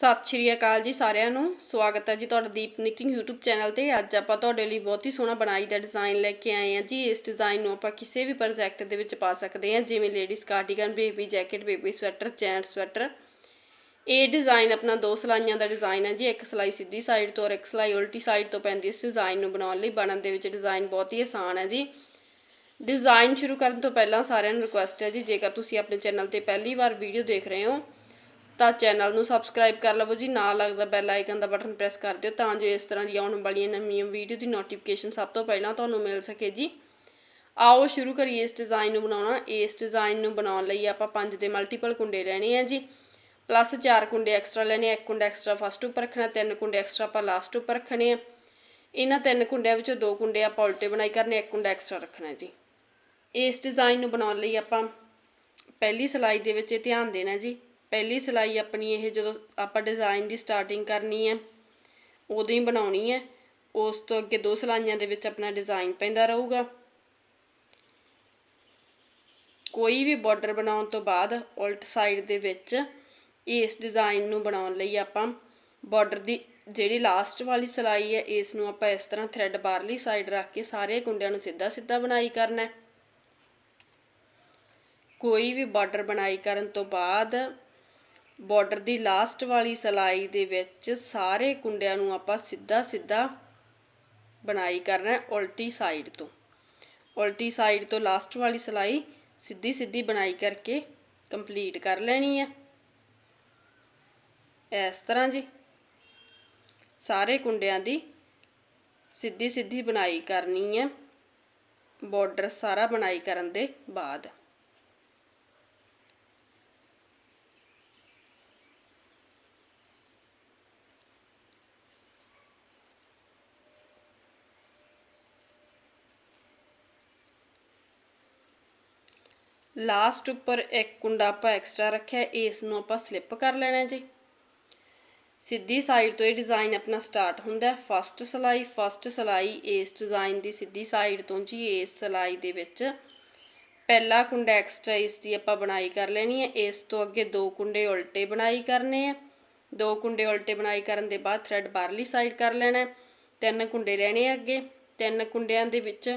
ਸਤਿ ਸ਼੍ਰੀ ਅਕਾਲ ਜੀ ਸਾਰਿਆਂ ਨੂੰ। ਸਵਾਗਤ ਹੈ ਜੀ ਤੁਹਾਡਾ ਦੀਪ ਨਿਟਿੰਗ YouTube ਚੈਨਲ ਤੇ। ਅੱਜ ਆਪਾਂ ਤੁਹਾਡੇ ਲਈ ਬਹੁਤ ਹੀ ਸੋਹਣਾ ਬਣਾਈ ਦਾ ਡਿਜ਼ਾਈਨ ਲੈ ਕੇ ਆਏ ਹਾਂ ਜੀ। ਇਸ ਡਿਜ਼ਾਈਨ ਨੂੰ ਆਪਾਂ ਕਿਸੇ ਵੀ ਪ੍ਰੋਜੈਕਟ ਦੇ ਵਿੱਚ ਪਾ ਸਕਦੇ ਹਾਂ। ਜਿਵੇਂ ladies cardigan baby jacket baby sweater gent sweater ਇਹ ਡਿਜ਼ਾਈਨ ਆਪਣਾ ਦੋ ਸਲਾਈਆਂ ਦਾ ਡਿਜ਼ਾਈਨ ਹੈ ਜੀ। ਇੱਕ ਸਲਾਈ ਸਿੱਧੀ ਸਾਈਡ ਤੋਂ ਔਰ ਇੱਕ ਸਲਾਈ ਉਲਟੀ ਸਾਈਡ ਤੋਂ ਪੈਂਦੀ ਇਸ ਡਿਜ਼ਾਈਨ ਨੂੰ ਬਣਾਉਣ ਲਈ ਬਣਨ ਦੇ ਵਿੱਚ ਡਿਜ਼ਾਈਨ ਬਹੁਤ ਹੀ ਆਸਾਨ ਹੈ ਜੀ। ਡਿਜ਼ਾਈਨ ਸ਼ੁਰੂ ਕਰਨ ਤੋਂ ਪਹਿਲਾਂ ਸਾਰਿਆਂ ਨੂੰ ਰਿਕੁਐਸਟ ਹੈ ਜੀ। ਜੇਕਰ ਤੁਸੀਂ ਆਪਣੇ ਚੈਨਲ ਤੇ ਪਹਿਲੀ ਵਾਰ ਵੀਡੀਓ ਦੇਖ ਰਹੇ ਹੋ ਤਾਂ ਚੈਨਲ ਨੂੰ ਸਬਸਕ੍ਰਾਈਬ ਕਰ ਲਵੋ ਜੀ, ਨਾਲ ਲੱਗਦਾ ਬੈਲ ਆਈਕਨ ਦਾ ਬਟਨ ਪ੍ਰੈਸ ਕਰ ਦਿਓ ਤਾਂ ਜੋ ਇਸ ਤਰ੍ਹਾਂ ਦੀ ਆਉਣ ਵਾਲੀਆਂ ਨਵੀਆਂ ਵੀਡੀਓ ਦੀ ਨੋਟੀਫਿਕੇਸ਼ਨ ਸਭ ਤੋਂ ਪਹਿਲਾਂ ਤੁਹਾਨੂੰ ਮਿਲ ਸਕੇ ਜੀ। ਆਓ ਸ਼ੁਰੂ ਕਰੀਏ ਇਸ ਡਿਜ਼ਾਈਨ ਨੂੰ ਬਣਾਉਣਾ। ਇਸ ਡਿਜ਼ਾਈਨ ਨੂੰ ਬਣਾਉਣ ਲਈ ਆਪਾਂ ਪੰਜ ਦੇ ਮਲਟੀਪਲ ਕੁੰਡੇ ਲੈਣੇ ਆ ਜੀ। ਪਲੱਸ ਚਾਰ ਕੁੰਡੇ ਐਕਸਟਰਾ ਲੈਣੇ ਆ, ਇੱਕ ਕੁੰਡਾ ਐਕਸਟਰਾ ਫਸਟ ਉੱਪਰ ਰੱਖਣਾ, ਤਿੰਨ ਕੁੰਡੇ ਐਕਸਟਰਾ ਆਪਾਂ ਲਾਸਟ ਉੱਪਰ ਰੱਖਣੇ ਆ। ਇਹਨਾਂ ਤਿੰਨ ਕੁੰਡਿਆਂ ਵਿੱਚੋਂ ਦੋ ਕੁੰਡੇ ਆਪਾਂ ਉਲਟੇ ਬਣਾਈ ਕਰਨੇ ਇੱਕ ਕੁੰਡਾ ਐਕਸਟਰਾ ਰੱਖਣਾ ਜੀ। ਇਸ ਡਿਜ਼ਾਈਨ ਨੂੰ ਬਣਾਉਣ ਲਈ ਆਪਾਂ ਪਹਿਲੀ ਸਲਾਈ ਦੇ ਵਿੱਚ ਇਹ ਧਿਆਨ ਦੇਣਾ ਜੀ। ਪਹਿਲੀ ਸਿਲਾਈ ਆਪਣੀ ਇਹ ਜਦੋਂ ਆਪਾਂ ਡਿਜ਼ਾਈਨ ਦੀ ਸਟਾਰਟਿੰਗ ਕਰਨੀ ਹੈ, ਉਦੋਂ ਹੀ ਬਣਾਉਣੀ ਹੈ। ਉਸ ਤੋਂ ਅੱਗੇ ਦੋ ਸਿਲਾਈਆਂ ਦੇ ਵਿੱਚ ਆਪਣਾ ਡਿਜ਼ਾਈਨ ਪੈਂਦਾ ਰਹੂਗਾ। ਕੋਈ ਵੀ ਬਾਰਡਰ ਬਣਾਉਣ ਤੋਂ ਬਾਅਦ ਉਲਟ ਸਾਈਡ ਦੇ ਵਿੱਚ ਇਸ ਡਿਜ਼ਾਈਨ ਨੂੰ ਬਣਾਉਣ ਲਈ ਆਪਾਂ ਬਾਰਡਰ ਦੀ ਜਿਹੜੀ ਲਾਸਟ ਵਾਲੀ ਸਿਲਾਈ ਹੈ, ਇਸ ਨੂੰ ਆਪਾਂ ਇਸ ਤਰ੍ਹਾਂ ਥ੍ਰੈਡ ਬਾਹਰਲੀ ਸਾਈਡ ਰੱਖ ਕੇ ਸਾਰੇ ਕੁੰਡਿਆਂ ਨੂੰ ਸਿੱਧਾ ਸਿੱਧਾ ਬਣਾਈ ਕਰਨਾ ਹੈ। ਕੋਈ ਵੀ ਬਾਰਡਰ ਬਣਾਈ ਕਰਨ ਤੋਂ ਬਾਅਦ ਬਾਰਡਰ ਦੀ ਲਾਸਟ ਵਾਲੀ ਸਲਾਈ ਦੇ ਵਿੱਚ ਸਾਰੇ ਕੁੰਡਿਆਂ ਨੂੰ ਆਪਾਂ ਸਿੱਧਾ ਸਿੱਧਾ ਬਣਾਈ ਕਰਨਾ ਉਲਟੀ ਸਾਈਡ ਤੋਂ। ਉਲਟੀ ਸਾਈਡ ਤੋਂ ਲਾਸਟ ਵਾਲੀ ਸਲਾਈ ਸਿੱਧੀ ਸਿੱਧੀ ਬਣਾਈ ਕਰਕੇ ਕੰਪਲੀਟ ਕਰ ਲੈਣੀ ਹੈ। ਇਸ ਤਰ੍ਹਾਂ ਜੀ। ਸਾਰੇ ਕੁੰਡਿਆਂ ਦੀ ਸਿੱਧੀ ਸਿੱਧੀ ਬਣਾਈ ਕਰਨੀ ਹੈ। ਬਾਰਡਰ ਸਾਰਾ ਬਣਾਈ ਕਰਨ ਦੇ ਬਾਅਦ। ਲਾਸਟ ਉੱਪਰ ਇੱਕ ਕੁੰਡਾ ਆਪਾਂ ਐਕਸਟਰਾ ਰੱਖਿਆ ਇਸ ਨੂੰ ਆਪਾਂ ਸਲਿੱਪ ਕਰ ਲੈਣਾ ਜੀ। ਸਿੱਧੀ ਸਾਈਡ ਤੋਂ ਇਹ ਡਿਜ਼ਾਈਨ ਆਪਣਾ ਸਟਾਰਟ ਹੁੰਦਾ ਹੈ। ਫਸਟ ਸਲਾਈ ਫਸਟ ਸਲਾਈ, ਇਸ ਡਿਜ਼ਾਈਨ ਦੀ ਸਿੱਧੀ ਸਾਈਡ ਤੋਂ ਜੀ, ਇਸ ਸਲਾਈ ਦੇ ਵਿੱਚ ਪਹਿਲਾ ਕੁੰਡਾ ਐਕਸਟਰਾ ਇਸ ਦੀ ਆਪਾਂ ਬਣਾਈ ਕਰ ਲੈਣੀ ਹੈ। ਇਸ ਤੋਂ ਅੱਗੇ ਦੋ ਕੁੰਡੇ ਉਲਟੇ ਬਣਾਈ ਕਰਨੇ ਆ ਦੋ ਕੁੰਡੇ ਉਲਟੇ ਬਣਾਈ ਕਰਨ ਦੇ ਬਾਅਦ ਥ੍ਰੈਡ ਬਾਹਰਲੀ ਸਾਈਡ ਕਰ ਲੈਣਾ ਤਿੰਨ ਕੁੰਡੇ ਰਹਿਣੇ ਅੱਗੇ। ਤਿੰਨ ਕੁੰਡਿਆਂ ਦੇ ਵਿੱਚ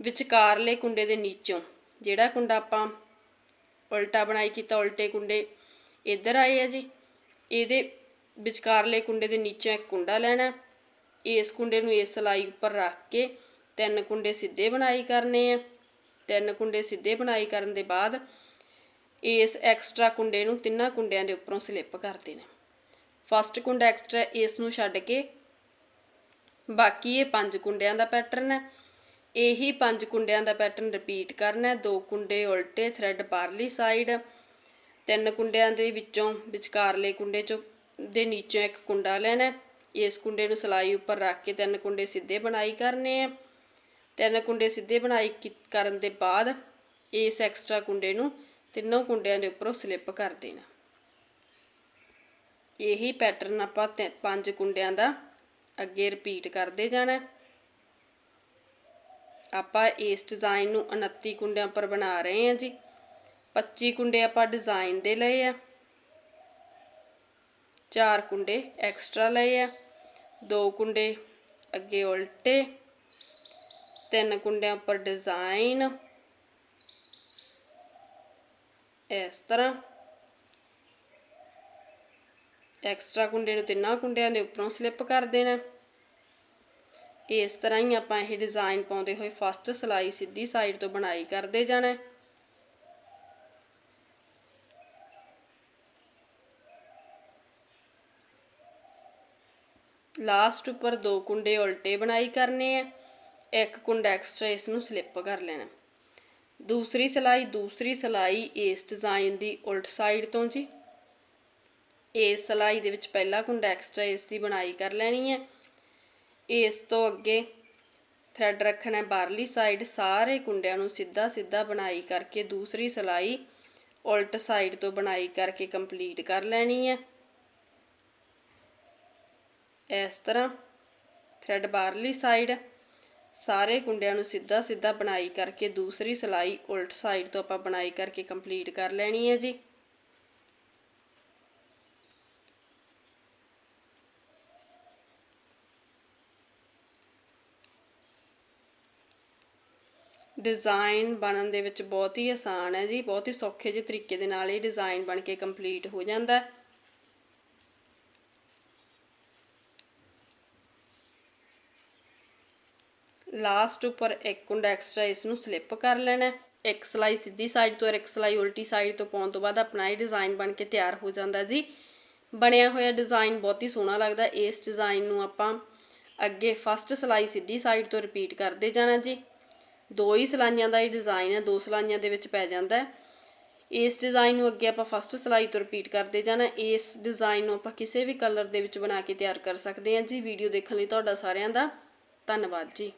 ਵਿਚਕਾਰਲੇ ਕੁੰਡੇ ਦੇ ਨੀਚੋਂ ਜਿਹੜਾ ਕੁੰਡਾ ਆਪਾਂ ਉਲਟਾ ਬਣਾਈ ਕੀਤਾ, ਉਲਟੇ ਕੁੰਡੇ, ਇੱਧਰ ਆਏ ਆ ਜੀ। ਇਹਦੇ ਵਿਚਕਾਰਲੇ ਕੁੰਡੇ ਦੇ ਨੀਚੋਂ ਇੱਕ ਕੁੰਡਾ ਲੈਣਾ ਇਸ ਕੁੰਡੇ ਨੂੰ ਇਸ ਸਲਾਈ ਉੱਪਰ ਰੱਖ ਕੇ ਤਿੰਨ ਕੁੰਡੇ ਸਿੱਧੇ ਬਣਾਈ ਕਰਨੇ ਆ। ਤਿੰਨ ਕੁੰਡੇ ਸਿੱਧੇ ਬਣਾਈ ਕਰਨ ਦੇ ਬਾਅਦ ਇਸ ਐਕਸਟਰਾ ਕੁੰਡੇ ਨੂੰ ਤਿੰਨਾਂ ਕੁੰਡਿਆਂ ਦੇ ਉੱਪਰੋਂ ਸਲਿੱਪ ਕਰ ਦੇਣਾ ਫਸਟ ਕੁੰਡਾ ਐਕਸਟਰਾ ਇਸ ਨੂੰ ਛੱਡ ਕੇ ਬਾਕੀ ਇਹ ਪੰਜ ਕੁੰਡਿਆਂ ਦਾ ਪੈਟਰਨ ਹੈ। ਇਹੀ ਪੰਜ ਕੁੰਡਿਆਂ ਦਾ ਪੈਟਰਨ ਰਿਪੀਟ ਕਰਨਾ ਹੈ। ਦੋ ਕੁੰਡੇ ਉਲਟੇ ਥ੍ਰੈਡ ਬਾਹਰਲੀ ਸਾਈਡ ਤਿੰਨ ਕੁੰਡਿਆਂ ਦੇ ਵਿੱਚੋਂ ਵਿਚਕਾਰਲੇ ਕੁੰਡੇ ਚੋਂ ਦੇ ਨੀਚੋਂ ਇੱਕ ਕੁੰਡਾ ਲੈਣਾ ਇਸ ਕੁੰਡੇ ਨੂੰ ਸਲਾਈ ਉੱਪਰ ਰੱਖ ਕੇ ਤਿੰਨ ਕੁੰਡੇ ਸਿੱਧੇ ਬਣਾਈ ਕਰਨੇ ਆ ਤਿੰਨ ਕੁੰਡੇ ਸਿੱਧੇ ਬਣਾਈ ਕਰਨ ਦੇ ਬਾਅਦ ਇਸ ਐਕਸਟਰਾ ਕੁੰਡੇ ਨੂੰ ਤਿੰਨੋਂ ਕੁੰਡਿਆਂ ਦੇ ਉੱਪਰੋਂ ਸਲਿੱਪ ਕਰ ਦੇਣਾ। ਇਹੀ ਪੈਟਰਨ ਆਪਾਂ ਪੰਜ ਕੁੰਡਿਆਂ ਦਾ ਅੱਗੇ ਰਿਪੀਟ ਕਰਦੇ ਜਾਣਾ ਆਪਾਂ ਇਸ ਡਿਜ਼ਾਈਨ ਨੂੰ 29 ਕੁੰਡਿਆਂ ਪਰ ਬਣਾ ਰਹੇ ਹਾਂ ਜੀ। 25 ਕੁੰਡੇ ਆਪਾਂ ਡਿਜ਼ਾਈਨ ਦੇ ਲਏ ਆ। ਚਾਰ ਕੁੰਡੇ ਐਕਸਟਰਾ ਲਏ ਆ। ਦੋ ਕੁੰਡੇ ਅੱਗੇ ਉਲਟੇ। ਤਿੰਨ ਕੁੰਡਿਆਂ ਉੱਪਰ ਡਿਜ਼ਾਈਨ ਇਸ ਤਰ੍ਹਾਂ। ਐਕਸਟਰਾ ਕੁੰਡੇ ਨੂੰ ਤਿੰਨਾਂ ਕੁੰਡਿਆਂ ਦੇ ਉੱਪਰੋਂ ਸਲਿੱਪ ਕਰ ਦੇਣਾ। ਇਸ ਤਰ੍ਹਾਂ ਹੀ ਆਪਾਂ ਇਹ ਡਿਜ਼ਾਈਨ ਪਾਉਂਦੇ ਹੋਏ ਫਸਟ ਸਲਾਈ ਸਿੱਧੀ ਸਾਈਡ ਤੋਂ ਬਣਾਈ ਕਰਦੇ ਜਾਣਾ ਲਾਸਟ ਉੱਪਰ ਦੋ ਕੁੰਡੇ ਉਲਟੇ ਬਣਾਈ ਕਰਨੇ ਆ ਇੱਕ ਕੁੰਡਾ ਐਕਸਟਰਾ ਇਸ ਨੂੰ ਸਲਿੱਪ ਕਰ ਲੈਣਾ ਦੂਸਰੀ ਸਲਾਈ ਦੂਸਰੀ ਸਲਾਈ ਇਸ ਡਿਜ਼ਾਈਨ ਦੀ ਉਲਟ ਸਾਈਡ ਤੋਂ ਜੀ। ਇਸ ਸਲਾਈ ਦੇ ਵਿੱਚ ਪਹਿਲਾ ਕੁੰਡਾ ਐਕਸਟਰਾ ਇਸ ਦੀ ਬਣਾਈ ਕਰ ਲੈਣੀ ਹੈ। ਇਸ ਤੋਂ ਅੱਗੇ ਥਰੈਡ ਰੱਖਣਾ ਬਾਹਰਲੀ ਸਾਈਡ ਸਾਰੇ ਕੁੰਡਿਆਂ ਨੂੰ ਸਿੱਧਾ ਸਿੱਧਾ ਬਣਾਈ ਕਰਕੇ ਦੂਸਰੀ ਸਲਾਈ ਉਲਟ ਸਾਈਡ ਤੋਂ ਬਣਾਈ ਕਰਕੇ ਕੰਪਲੀਟ ਕਰ ਲੈਣੀ ਹੈ। ਇਸ ਤਰ੍ਹਾਂ ਥਰੈਡ ਬਾਹਰਲੀ ਸਾਈਡ ਸਾਰੇ ਕੁੰਡਿਆਂ ਨੂੰ ਸਿੱਧਾ ਸਿੱਧਾ ਬਣਾਈ ਕਰਕੇ ਦੂਸਰੀ ਸਲਾਈ ਉਲਟ ਸਾਈਡ ਤੋਂ ਆਪਾਂ ਬਣਾਈ ਕਰਕੇ ਕੰਪਲੀਟ ਕਰ ਲੈਣੀ ਹੈ ਜੀ। ਡਿਜ਼ਾਈਨ ਬਣਨ ਦੇ ਵਿੱਚ ਬਹੁਤ ਹੀ ਆਸਾਨ ਹੈ ਜੀ, ਬਹੁਤ ਹੀ ਸੌਖੇ ਜਿਹੇ ਤਰੀਕੇ ਦੇ ਨਾਲ ਇਹ ਡਿਜ਼ਾਈਨ ਬਣ ਕੇ ਕੰਪਲੀਟ ਹੋ ਜਾਂਦਾ ਹੈ। ਲਾਸਟ ਉੱਪਰ ਇੱਕ ਕੁੰਡਾ ਐਕਸਟਰਾ ਇਸ ਨੂੰ ਸਲਿੱਪ ਕਰ ਲੈਣਾ ਇੱਕ ਸਲਾਈ ਸਿੱਧੀ ਸਾਈਡ ਤੋਂ ਔਰ ਇੱਕ ਸਲਾਈ ਉਲਟੀ ਸਾਈਡ ਤੋਂ ਪਾਉਣ ਤੋਂ ਬਾਅਦ ਆਪਣਾ ਇਹ ਡਿਜ਼ਾਈਨ ਬਣ ਕੇ ਤਿਆਰ ਹੋ ਜਾਂਦਾ ਜੀ। ਬਣਿਆ ਹੋਇਆ ਡਿਜ਼ਾਈਨ ਬਹੁਤ ਹੀ ਸੋਹਣਾ ਲੱਗਦਾ ਇਸ ਡਿਜ਼ਾਈਨ ਨੂੰ ਆਪਾਂ ਅੱਗੇ ਫਸਟ ਸਲਾਈ ਸਿੱਧੀ ਸਾਈਡ ਤੋਂ ਰਿਪੀਟ ਕਰਦੇ ਜਾਣਾ ਜੀ। ਦੋ ਹੀ ਸਲਾਈਆਂ ਦਾ ਇਹ ਡਿਜ਼ਾਈਨ ਹੈ, ਦੋ ਸਲਾਈਆਂ ਦੇ ਵਿੱਚ ਪੈ ਜਾਂਦਾ ਹੈ। ਇਸ ਡਿਜ਼ਾਈਨ ਨੂੰ ਅੱਗੇ ਆਪਾਂ ਫਸਟ ਸਲਾਈ ਤੋਂ ਰਿਪੀਟ ਕਰਦੇ ਜਾਣਾ ਇਸ ਡਿਜ਼ਾਈਨ ਨੂੰ ਆਪਾਂ ਕਿਸੇ ਵੀ ਕਲਰ ਦੇ ਵਿੱਚ ਬਣਾ ਕੇ ਤਿਆਰ ਕਰ ਸਕਦੇ ਹਾਂ ਜੀ। ਵੀਡੀਓ ਦੇਖਣ ਲਈ ਤੁਹਾਡਾ ਸਾਰਿਆਂ ਦਾ ਧੰਨਵਾਦ ਜੀ।